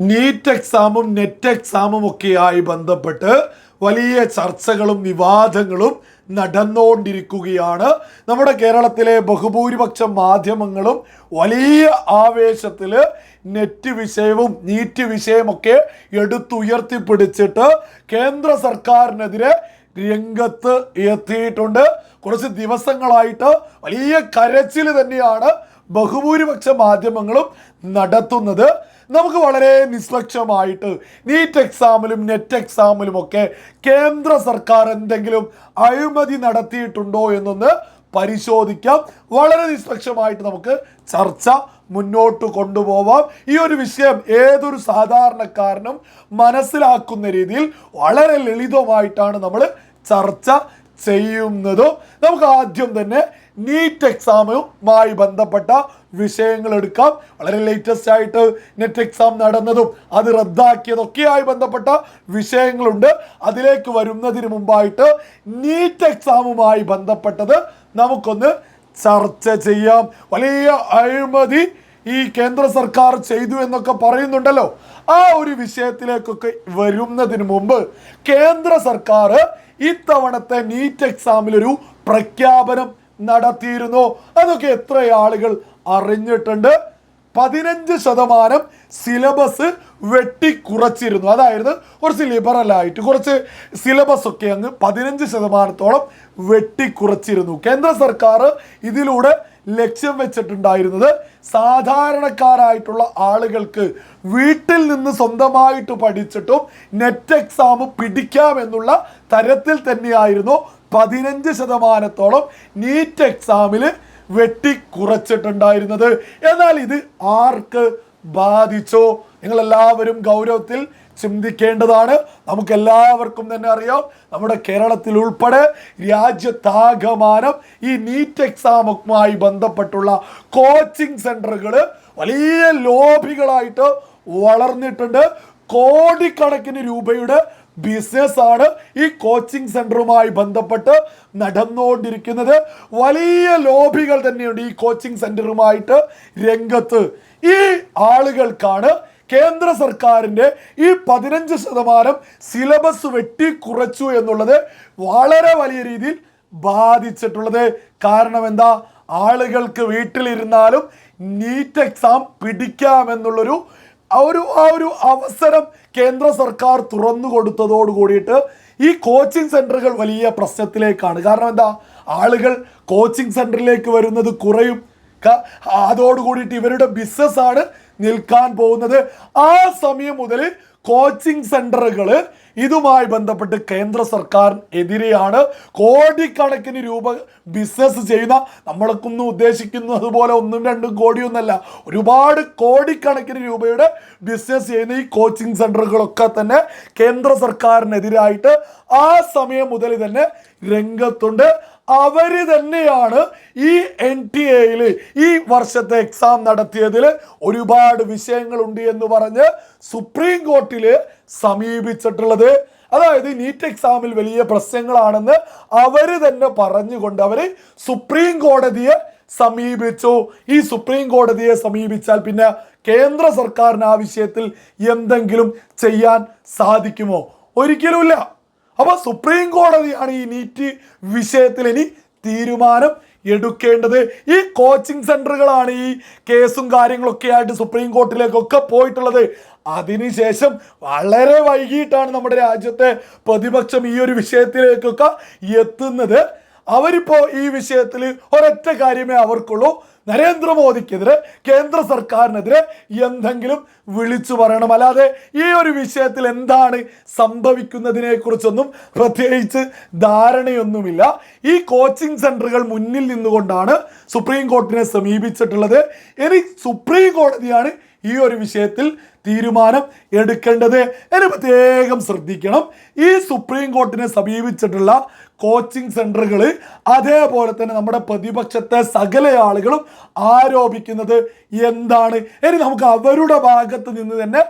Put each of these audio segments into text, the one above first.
NEET എക്സാമും net എക്സാമും ഒക്കെയായി ബന്ധപ്പെട്ട് വലിയ ചർച്ചകളും വിവാദങ്ങളും നടന്നുകൊണ്ടിരിക്കുകയാണ്. നമ്മുടെ കേരളത്തിലെ ബഹുഭൂരിപക്ഷം മാധ്യമങ്ങളും വലിയ ആവേശത്തിൽ നെറ്റ് വിഷയവും നീറ്റ് വിഷയമൊക്കെ എടുത്തുയർത്തിപ്പിടിച്ചിട്ട് കേന്ദ്ര സർക്കാരിനെതിരെ രംഗത്ത് എത്തിയിട്ടുണ്ട്. കുറച്ച് ദിവസങ്ങളായിട്ട് വലിയ കരച്ചിൽ തന്നെയാണ് ബഹുഭൂരിപക്ഷ മാധ്യമങ്ങളും നടത്തുന്നത്. നമുക്ക് വളരെ നിഷ്പക്ഷമായിട്ട് നീറ്റ് എക്സാമിലും നെറ്റ് എക്സാമിലും ഒക്കെ കേന്ദ്ര സർക്കാർ എന്തെങ്കിലും അഴിമതി നടത്തിയിട്ടുണ്ടോ എന്നൊന്ന് പരിശോധിക്കാം. വളരെ നിഷ്പക്ഷമായിട്ട് നമുക്ക് ചർച്ച മുന്നോട്ട് കൊണ്ടുപോവാം. ഈ ഒരു വിഷയം ഏതൊരു സാധാരണക്കാരനും മനസ്സിലാക്കുന്ന രീതിയിൽ വളരെ ലളിതമായിട്ടാണ് നമ്മൾ ചർച്ച ചെയ്യുന്നതും. നമുക്ക് ആദ്യം തന്നെ നീറ്റ് എക്സാമുമായി ബന്ധപ്പെട്ട വിഷയങ്ങൾ എടുക്കാം. വളരെ ലേറ്റസ്റ്റ് ആയിട്ട് നെറ്റ് എക്സാം നടന്നതും അത് റദ്ദാക്കിയതൊക്കെയായി ബന്ധപ്പെട്ട വിഷയങ്ങളുണ്ട്. അതിലേക്ക് വരുന്നതിന് മുമ്പായിട്ട് നീറ്റ് എക്സാമുമായി ബന്ധപ്പെട്ടത് നമുക്കൊന്ന് ചർച്ച ചെയ്യാം. വലിയ അഴിമതി ഈ കേന്ദ്ര സർക്കാർ ചെയ്തു എന്നൊക്കെ പറയുന്നുണ്ടല്ലോ. ആ ഒരു വിഷയത്തിലേക്കൊക്കെ വരുന്നതിന് മുമ്പ് കേന്ദ്ര സർക്കാർ ഇത്തവണത്തെ നീറ്റ് എക്സാമിലൊരു പ്രഖ്യാപനം നടത്തിയിരുന്നു. അതൊക്കെ എത്ര ആളുകൾ അറിഞ്ഞിട്ടുണ്ട്. പതിനഞ്ച് ശതമാനം സിലബസ് വെട്ടിക്കുറച്ചിരുന്നു. അതായത് കുറച്ച് ലിബറൽ ആയിട്ട് കുറച്ച് സിലബസ് ഒക്കെ അങ്ങ് പതിനഞ്ച് ശതമാനത്തോളം വെട്ടിക്കുറച്ചിരുന്നു. കേന്ദ്ര സർക്കാർ ഇതിലൂടെ ലക്ഷ്യം വെച്ചിട്ടുണ്ടായിരുന്നത് സാധാരണക്കാരായിട്ടുള്ള ആളുകൾക്ക് വീട്ടിൽ നിന്ന് സ്വന്തമായിട്ട് പഠിച്ചിട്ടും നെറ്റ് എക്സാം പിടിക്കാമെന്നുള്ള തരത്തിൽ തന്നെയായിരുന്നു പതിനഞ്ച് ശതമാനത്തോളം നീറ്റ് എക്സാമിൽ വെട്ടിക്കുറച്ചിട്ടുണ്ടായിരുന്നത് എന്നാൽ ഇത് ആർക്ക് ബാധിച്ചോ? നിങ്ങളെല്ലാവരും ഗൗരവത്തിൽ ചിന്തിക്കേണ്ടതാണ്. നമുക്ക് എല്ലാവർക്കും തന്നെ അറിയാം നമ്മുടെ കേരളത്തിൽ ഉൾപ്പെടെ രാജ്യത്താകമാനം ഈ നീറ്റ് എക്സാമുമായി ബന്ധപ്പെട്ടുള്ള കോച്ചിങ് സെന്ററുകൾ വലിയ ലോഭികളായിട്ട് വളർന്നിട്ടുണ്ട്. കോടിക്കണക്കിന് രൂപയുടെ ബിസിനസ് ആണ് ഈ കോച്ചിങ് സെന്ററുമായി ബന്ധപ്പെട്ട് നടന്നുകൊണ്ടിരിക്കുന്നത്. വലിയ ലോബികൾ തന്നെയുണ്ട് ഈ കോച്ചിങ് സെന്ററുമായിട്ട് രംഗത്ത്. ഈ ആളുകൾക്കാണ് കേന്ദ്ര സർക്കാരിന്റെ ഈ പതിനഞ്ച് ശതമാനം സിലബസ് വെട്ടി കുറച്ചു എന്നുള്ളത് വളരെ വലിയ രീതിയിൽ ബാധിച്ചിട്ടുള്ളത്. കാരണം എന്താ? ആളുകൾക്ക് വീട്ടിലിരുന്നാലും നീറ്റ് എക്സാം പിടിക്കാമെന്നുള്ളൊരു ഒരു ആ ഒരു അവസരം കേന്ദ്ര സർക്കാർ തുറന്നു കൊടുത്തതോട് കൂടിയിട്ട് ഈ കോച്ചിങ് സെന്ററുകൾ വലിയ പ്രശ്നത്തിലേക്കാണ്. കാരണം എന്താ? ആളുകൾ കോച്ചിങ് സെന്ററിലേക്ക് വരുന്നത് കുറയും. അതോടുകൂടിയിട്ട് അതോട് കൂടിയിട്ട് ഇവരുടെ ബിസിനസ്സാണ് നിൽക്കാൻ പോകുന്നത് ആ സമയം മുതൽ കോച്ചിങ് സെന്ററുകൾ ഇതുമായി ബന്ധപ്പെട്ട് കേന്ദ്ര സർക്കാർ എതിരെയാണ് കോടിക്കണക്കിന് രൂപ ബിസിനസ് ചെയ്യുന്ന നമ്മളൊക്കൊന്നും ഉദ്ദേശിക്കുന്നത് പോലെ ഒന്നും രണ്ടും കോടിയൊന്നല്ല. ഒരുപാട് കോടിക്കണക്കിന് രൂപയുടെ ബിസിനസ് ചെയ്യുന്ന ഈ കോച്ചിങ് സെന്ററുകളൊക്കെ തന്നെ കേന്ദ്ര സർക്കാരിനെതിരായിട്ട് ആ സമയം മുതൽ തന്നെ രംഗത്തുണ്ട്. അവർ തന്നെയാണ് ഈ എൻ ടി എയിൽ ഈ വർഷത്തെ എക്സാം നടത്തിയതിൽ ഒരുപാട് വിഷയങ്ങളുണ്ട് എന്ന് പറഞ്ഞ് സുപ്രീം കോർട്ടിൽ സമീപിച്ചിട്ടുള്ളത്. അതായത് നീറ്റ് എക്സാമിൽ വലിയ പ്രശ്നങ്ങളാണെന്ന് അവർ തന്നെ പറഞ്ഞുകൊണ്ട് അവർ സുപ്രീം കോടതിയെ സമീപിച്ചു. ഈ സുപ്രീം കോടതിയെ സമീപിച്ചാൽ പിന്നെ കേന്ദ്ര സർക്കാരിന് ആ വിഷയത്തിൽ എന്തെങ്കിലും ചെയ്യാൻ സാധിക്കുമോ? ഒരിക്കലുമില്ല. അപ്പൊ സുപ്രീം കോടതിയാണ് ഈ നീറ്റ് വിഷയത്തിൽ ഇനി തീരുമാനം എടുക്കേണ്ടത്. ഈ കോച്ചിങ് സെന്ററുകളാണ് ഈ കേസും കാര്യങ്ങളൊക്കെ ആയിട്ട് സുപ്രീം കോർട്ടിലേക്കൊക്കെ പോയിട്ടുള്ളത്. അതിനുശേഷം വളരെ വൈകിട്ടാണ് നമ്മുടെ രാജ്യത്തെ പ്രതിപക്ഷം ഈ ഒരു വിഷയത്തിലേക്കൊക്കെ എത്തുന്നത്. അവരിപ്പോ ഈ വിഷയത്തിൽ ഒരൊറ്റ കാര്യമേ അവർക്കുള്ളൂ. നരേന്ദ്രമോദിക്കെതിരെ കേന്ദ്ര സർക്കാരിനെതിരെ എന്തെങ്കിലും വിളിച്ചു പറയണം. അല്ലാതെ ഈ ഒരു വിഷയത്തിൽ എന്താണ് സംഭവിക്കുന്നതിനെ കുറിച്ചൊന്നും പ്രത്യേകിച്ച് ധാരണയൊന്നുമില്ല. ഈ കോച്ചിങ് സെന്ററുകൾ മുന്നിൽ നിന്നുകൊണ്ടാണ് സുപ്രീം കോടതിയെ സമീപിച്ചിട്ടുള്ളത്. ഇനി സുപ്രീം കോടതിയാണ് ഈ ഒരു വിഷയത്തിൽ തീരുമാനം എടുക്കേണ്ടത്. ഇനി പ്രത്യേകം ശ്രദ്ധിക്കണം. ഈ സുപ്രീം കോർട്ടിനെ സമീപിച്ചിട്ടുള്ള കോച്ചിങ് സെന്ററുകൾ അതേപോലെ തന്നെ നമ്മുടെ പ്രതിപക്ഷത്തെ സകല ആളുകളും ആരോപിക്കുന്നത് എന്താണ്? ഇനി നമുക്ക് അവരുടെ ഭാഗത്ത് നിന്ന് തന്നെ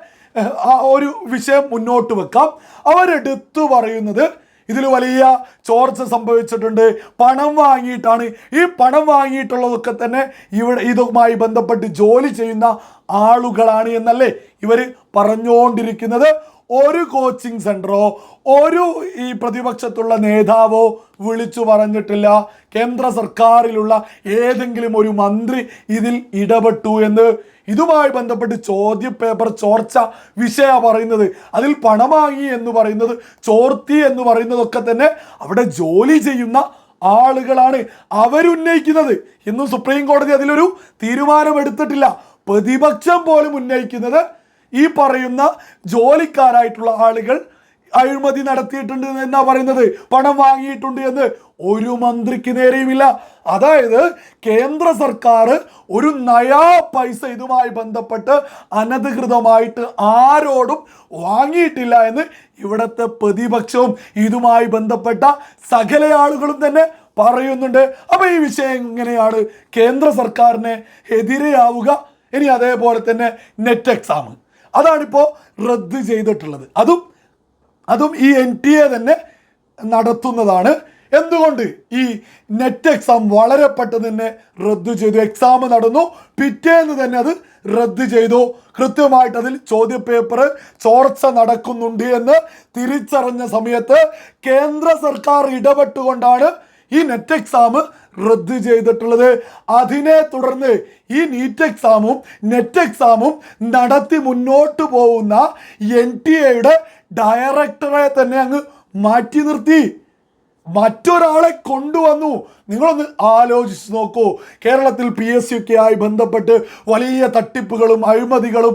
ആ ഒരു വിഷയം മുന്നോട്ട് വെക്കാം. അവരെടുത്തു പറയുന്നത് ഇതിൽ വലിയ ചോർച്ച സംഭവിച്ചിട്ടുണ്ട്. പണം വാങ്ങിയിട്ടാണ്. ഈ പണം വാങ്ങിയിട്ടുള്ളതൊക്കെ തന്നെ ഇവിടെ ഇതുമായി ബന്ധപ്പെട്ട് ജോലി ചെയ്യുന്ന ആളുകളാണ് എന്നല്ലേ ഇവർ പറഞ്ഞുകൊണ്ടിരിക്കുന്നത് ഒരു കോച്ചിങ് സെന്ററോ ഒരു ഈ പ്രതിപക്ഷത്തുള്ള നേതാവോ വിളിച്ചു പറഞ്ഞിട്ടില്ല. കേന്ദ്ര സർക്കാരിലുള്ള ഏതെങ്കിലും ഒരു മന്ത്രി ഇതിൽ ഇടപെട്ടു എന്ന്. ഇതുമായി ബന്ധപ്പെട്ട് ചോദ്യ പേപ്പർ ചോർച്ച വിഷയ പറയുന്നത്. അതിൽ പണം വാങ്ങി എന്ന് പറയുന്നത് ചോർത്തി എന്ന് പറയുന്നതൊക്കെ തന്നെ അവിടെ ജോലി ചെയ്യുന്ന ആളുകളാണ് അവരുന്നയിക്കുന്നത്. ഇന്നും സുപ്രീം കോടതി അതിലൊരു തീരുമാനമെടുത്തിട്ടില്ല. പ്രതിപക്ഷം പോലും ഉന്നയിക്കുന്നത് ഈ പറയുന്ന ജോലിക്കാരായിട്ടുള്ള ആളുകൾ അഴിമതി നടത്തിയിട്ടുണ്ട് എന്നാ പറയുന്നത്? പണം വാങ്ങിയിട്ടുണ്ട് എന്ന് ഒരു മന്ത്രിക്ക് നേരെയുമില്ല. അതായത് കേന്ദ്ര സർക്കാർ ഒരു നയാ പൈസ ഇതുമായി ബന്ധപ്പെട്ട് അനധികൃതമായിട്ട് ആരോടും വാങ്ങിയിട്ടില്ല എന്ന് ഇവിടുത്തെ പ്രതിപക്ഷവും ഇതുമായി ബന്ധപ്പെട്ട സകല ആളുകളും തന്നെ പറയുന്നുണ്ട്. അപ്പൊ ഈ വിഷയം എങ്ങനെയാണ്? കേന്ദ്ര സർക്കാരിന് എതിരെയാവുക ഇനി അതേപോലെ തന്നെ നെറ്റ് എക്സാം അതാണിപ്പോൾ റദ്ദ് ചെയ്തിട്ടുള്ളത്. അതും അതും ഈ എൻ ടി എ തന്നെ നടത്തുന്നതാണ്. എന്തുകൊണ്ട് ഈ നെറ്റ് എക്സാം വളരെ പെട്ടെന്ന് തന്നെ റദ്ദു ചെയ്തു എക്സാം നടന്നു പിറ്റേന്ന് തന്നെ അത് റദ്ദു ചെയ്തു. കൃത്യമായിട്ട് അതിൽ ചോദ്യപേപ്പർ ചോർച്ച നടക്കുന്നുണ്ട് എന്ന് തിരിച്ചറിഞ്ഞ സമയത്ത് കേന്ദ്ര സർക്കാർ ഇടപെട്ടുകൊണ്ടാണ് ഈ നെറ്റ് എക്സാം റദ്ദ് ചെയ്തിട്ടുള്ളത്. അതിനെ തുടർന്ന് ഈ നീറ്റ് എക്സാമും നെറ്റ് എക്സാമും നടത്തി മുന്നോട്ട് പോകുന്ന എൻ ടി എയുടെ ഡയറക്ടറെ തന്നെ അങ്ങ് മാറ്റി നിർത്തി. മറ്റൊരാളെ കൊണ്ടുവന്നു. നിങ്ങളൊന്ന് ആലോചിച്ച് നോക്കൂ. കേരളത്തിൽ പി എസ് ആയി ബന്ധപ്പെട്ട് വലിയ തട്ടിപ്പുകളും അഴിമതികളും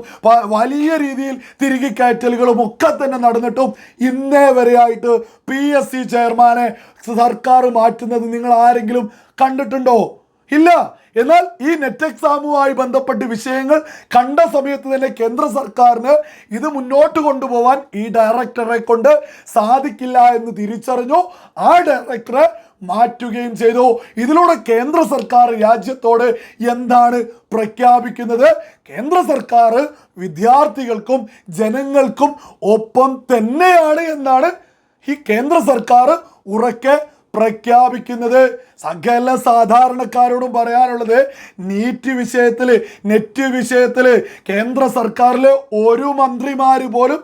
വലിയ രീതിയിൽ തിരികെ കയറ്റലുകളും ഒക്കെ തന്നെ നടന്നിട്ടും ഇന്നേ വരെയായിട്ട് പി എസ് സി ചെയർമാനെ സർക്കാർ മാറ്റുന്നത് നിങ്ങൾ ആരെങ്കിലും കണ്ടിട്ടുണ്ടോ? ഇല്ല. എന്നാൽ ഈ നെറ്റ് എക്സാമുമായി ബന്ധപ്പെട്ട് വിഷയങ്ങൾ കണ്ട സമയത്ത് തന്നെ കേന്ദ്ര സർക്കാരിന് ഇത് മുന്നോട്ട് കൊണ്ടുപോകാൻ ഈ ഡയറക്ടറെ കൊണ്ട് സാധിക്കില്ല എന്ന് തിരിച്ചറിഞ്ഞു. ആ ഡയറക്ടറെ മാറ്റുകയും ചെയ്തു. ഇതിലൂടെ കേന്ദ്ര സർക്കാർ രാജ്യത്തോട് എന്താണ് പ്രഖ്യാപിക്കുന്നത്? കേന്ദ്ര സർക്കാർ വിദ്യാർത്ഥികൾക്കും ജനങ്ങൾക്കും ഒപ്പം തന്നെയാണ് എന്നാണ് ഈ കേന്ദ്ര സർക്കാർ ഉറക്കെ പ്രഖ്യാപിക്കുന്നത് സകല സാധാരണക്കാരോടും പറയാനുള്ളത് നീറ്റ് വിഷയത്തിൽ നെറ്റ് വിഷയത്തിൽ കേന്ദ്ര സർക്കാരിലെ ഒരു മന്ത്രിമാര് പോലും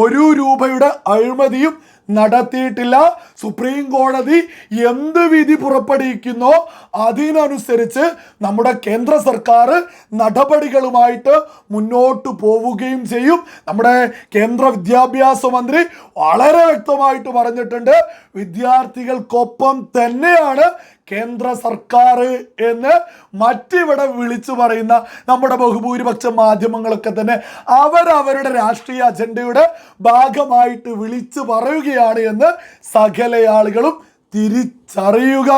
ഒരു രൂപയുടെ അഴിമതിയും നടത്തിയിട്ടില്ല. സുപ്രീം കോടതി എന്ത് വിധി പുറപ്പെടുവിക്കുന്നോ അതിനനുസരിച്ച് നമ്മുടെ കേന്ദ്ര സർക്കാർ നടപടികളുമായിട്ട് മുന്നോട്ട് പോവുകയും ചെയ്യും. നമ്മുടെ കേന്ദ്ര വിദ്യാഭ്യാസ മന്ത്രി വളരെ വ്യക്തമായിട്ട് പറഞ്ഞിട്ടുണ്ട്. വിദ്യാർത്ഥികൾക്കൊപ്പം തന്നെയാണ് കേന്ദ്ര സർക്കാർ എന്ന് മറ്റിവിടെ വിളിച്ചു പറയുന്ന നമ്മുടെ ബഹുഭൂരിപക്ഷ മാധ്യമങ്ങളൊക്കെ തന്നെ അവരവരുടെ രാഷ്ട്രീയ അജണ്ടയുടെ ഭാഗമായിട്ട് വിളിച്ചു പറയുകയാണ് എന്ന് സകല ആളുകളും തിരിച്ചറിയുക.